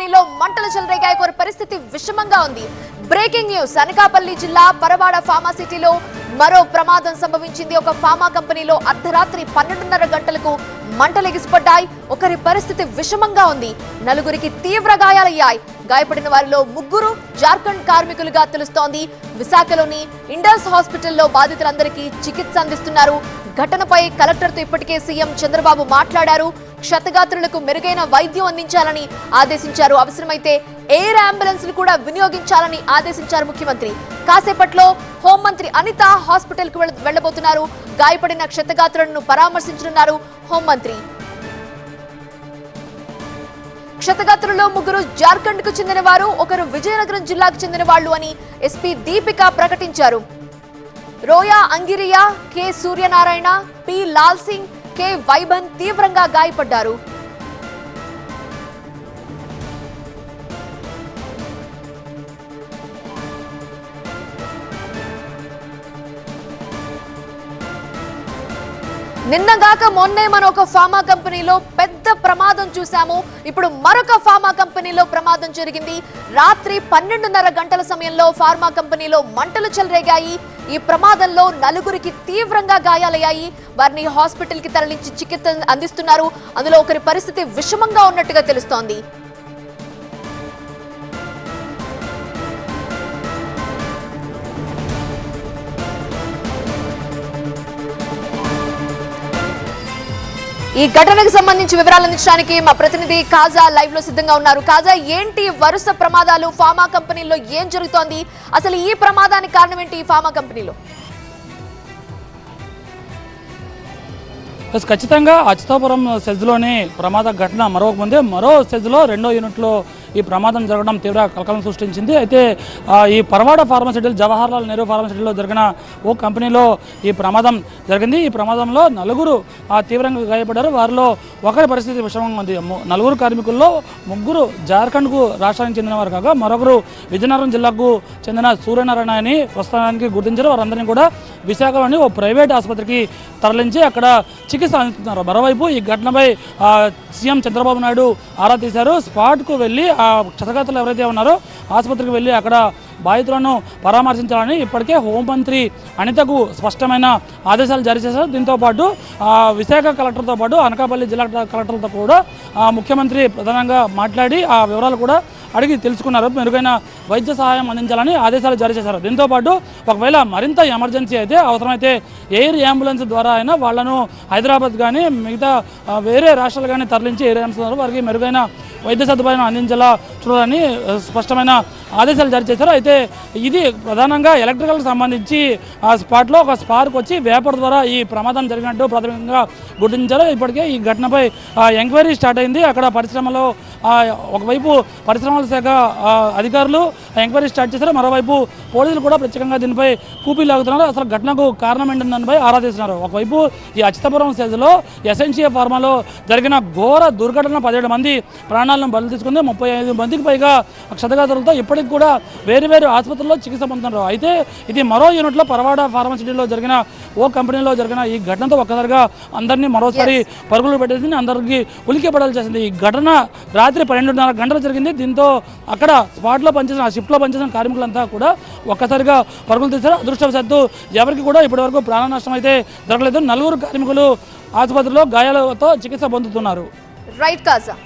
కంపెనీలో మంటలు చెలరేగాయి ఒక పరిస్థితి విషమంగా ఉంది. బ్రేకింగ్ న్యూస్ అనకాపల్లి జిల్లా పరవాడ ఫార్మా సిటీలో మరో ప్రమాదం సంభవించింది. ఒక ఫార్మా కంపెనీలో అర్ధరాత్రి పన్నెండున్నర గంటలకు మంటలు ఎగిసిపడ్డాయి ఒకరి పరిస్థితి విషమంగా ఉంది. నలుగురికి తీవ్ర గాయాలయ్యాయి. గాయపడిన వారిలో ముగ్గురు జార్ఖండ్ కార్మికులుగా తెలుస్తోంది. విశాఖలోని ఇండస్ హాస్పిటల్లో బాధితులందరికీ చికిత్స అందిస్తున్నారు. ఘటనపై కలెక్టర్తో ఇప్పటికే సీఎం చంద్రబాబు మాట్లాడారు. క్షతగాత్రులకు మెరుగైన వైద్యం అందించాలని ఆదేశించారు. అవసరమైతే ఎయిర్ అంబులెన్స్ కూడా వినియోగించాలని ఆదేశించారు ముఖ్యమంత్రి. కాసేపట్లో హోంమంత్రి అనిత హాస్పిటల్కు వెళ్ళబోతున్నారు గాయపడిన క్షతగాత్రులను పరామర్శించనున్నారు హోంమంత్రి. క్షతగాత్రుల్లో ముగ్గురు జార్ఖండ్కు చెందిన వారు ఒకరు విజయనగరం జిల్లాకు చెందిన వాళ్ళు అని ఎస్పీ దీపిక ప్రకటించారు. Roya Angiria K Suryanarayana P Lal Singh K Vaibhan తీవ్రంగా గాయపడ్డారు. నిన్నగాక మొన్నే మనం ఒక ఫార్మా కంపెనీలో పెద్ద ప్రమాదం చూసాము ఇప్పుడు మరొక ఫార్మా కంపెనీలో ప్రమాదం జరిగింది. రాత్రి పన్నెండున్నర గంటల సమయంలో ఫార్మా కంపెనీలో మంటలు చెలరేగాయి. ఈ ప్రమాదంలో నలుగురికి తీవ్రంగా గాయాలయ్యాయి. వారిని హాస్పిటల్కి తరలించి చికిత్స అందిస్తున్నారు. అందులో ఒకరి పరిస్థితి విషమంగా ఉన్నట్టుగా తెలుస్తోంది. ఈ ఘటనకు సంబంధించి వివరాలు అందించడానికి మా ప్రతినిధి కాజా లైవ్లో సిద్ధంగా ఉన్నారు. కాజా ఏంటి వరుస ప్రమాదాలు? ఫార్మా కంపెనీలో ఏం జరుగుతోంది? అసలు ఈ ప్రమాదానికి కారణం ఏంటి ఈ ఫార్మా కంపెనీలో? ఖచ్చితంగా అచ్యుతాపురం సెజ్లోనే ప్రమాద ఘటన మరొక ముందే మరో సెజ్లో రెండో యూనిట్లో ఈ ప్రమాదం జరగడం తీవ్ర కలకలం సృష్టించింది. అయితే ఈ పర్వాడ ఫార్మసిటీలు జవహర్లాల్ నెహ్రూ ఫార్మసిటీలో జరిగిన ఓ కంపెనీలో ఈ ప్రమాదం జరిగింది. ఈ ప్రమాదంలో నలుగురు తీవ్రంగా గాయపడ్డారు. వారిలో ఒకరి పరిస్థితి విషమంగా ఉంది. నలుగురు కార్మికుల్లో ముగ్గురు జార్ఖండ్కు రాష్ట్రానికి చెందిన వారు కాగా మరొకరు విజయనగరం జిల్లాకు చెందిన సూర్యనారాయణ అని ప్రస్తుతానికి గుర్తించారు. వారందరినీ కూడా విశాఖలోని ఓ ప్రైవేట్ ఆసుపత్రికి తరలించి అక్కడ చికిత్స అందిస్తున్నారు. మరోవైపు ఈ ఘటనపై సీఎం చంద్రబాబు నాయుడు ఆరా తీశారు. స్పాట్కు వెళ్ళి ఆ క్షతగాతులు ఎవరైతే ఉన్నారో ఆసుపత్రికి వెళ్ళి అక్కడ బాధితులను పరామర్శించాలని ఇప్పటికే హోంమంత్రి అనితకు స్పష్టమైన ఆదేశాలు జారీ చేశారు. దీంతో పాటు విశాఖ కలెక్టర్తో పాటు అనకాపల్లి జిల్లా కలెక్టర్తో కూడా ముఖ్యమంత్రి ప్రధానంగా మాట్లాడి ఆ వివరాలు కూడా అడిగి తెలుసుకున్నారు. మెరుగైన వైద్య సహాయం అందించాలని ఆదేశాలు జారీ చేశారు. దీంతోపాటు ఒకవేళ మరింత ఎమర్జెన్సీ అయితే అవసరమైతే ఎయిర్ అంబులెన్స్ ద్వారా అయినా వాళ్ళను హైదరాబాద్ కానీ మిగతా వేరే రాష్ట్రాలు కానీ తరలించి ఎయిర్ అంబులెన్స్ ద్వారా వారికి మెరుగైన వైద్య సదుపాయం అందించేలా చూడాలని స్పష్టమైన ఆదేశాలు జారీ చేశారు. అయితే ఇది ప్రధానంగా ఎలక్ట్రికల్ సంబంధించి ఆ స్పాట్లో ఒక స్పార్క్ వచ్చి వేపర్ ద్వారా ఈ ప్రమాదం జరిగినట్టు ప్రాథమికంగా గుర్తించారు. ఇప్పటికే ఈ ఘటనపై ఎంక్వైరీ స్టార్ట్ అయింది. అక్కడ పరిశ్రమలో ఒకవైపు పరిశ్రమల శాఖ అధికారులు ఎంక్వైరీ స్టార్ట్ చేశారు. మరోవైపు పోలీసులు కూడా ప్రత్యేకంగా దీనిపై కూపీ లాగుతున్నారు. అసలు ఘటనకు కారణం ఏంటని దానిపై ఆరా తీస్తున్నారు. ఒకవైపు ఈ అచితపురం సేజలో ఎస్ఎన్సీఏ ఫార్మాలో జరిగిన ఘోర దుర్ఘటన పదిహేడు మంది ప్రాణాలను బలి తీసుకుంది. ముప్పై ఐదు మందికి పైగా క్షతగాతులతో ఇప్పటికి కూడా వేరు వేరు ఆసుపత్రుల్లో చికిత్స పొందుతున్నారు. అయితే ఇది మరో యూనిట్లో పరవాడ ఫార్మసిటీలో జరిగిన ఓ కంపెనీలో జరిగిన ఈ ఘటనతో ఒక్కసారిగా అందరినీ మరోసారి పరుగులు పెట్టేసింది అందరికీ ఉలికి పడాలి చేసింది. ఈ ఘటన రాత్రి పన్నెండున్నర గంటలు జరిగింది. దీంతో అక్కడ స్పాట్లో పనిచేసిన ఆ షిఫ్ట్లో పనిచేసిన కార్మికులంతా కూడా ఒక్కసారిగా పరుగులు తీశారు. అదృష్టవశాత్తు ఎవరికి కూడా ఇప్పటివరకు ప్రాణ నష్టం అయితే జరగలేదు నలుగురు కార్మికులు ఆసుపత్రిలో గాయాలతో చికిత్స పొందుతున్నారు. రైట్ కాజా.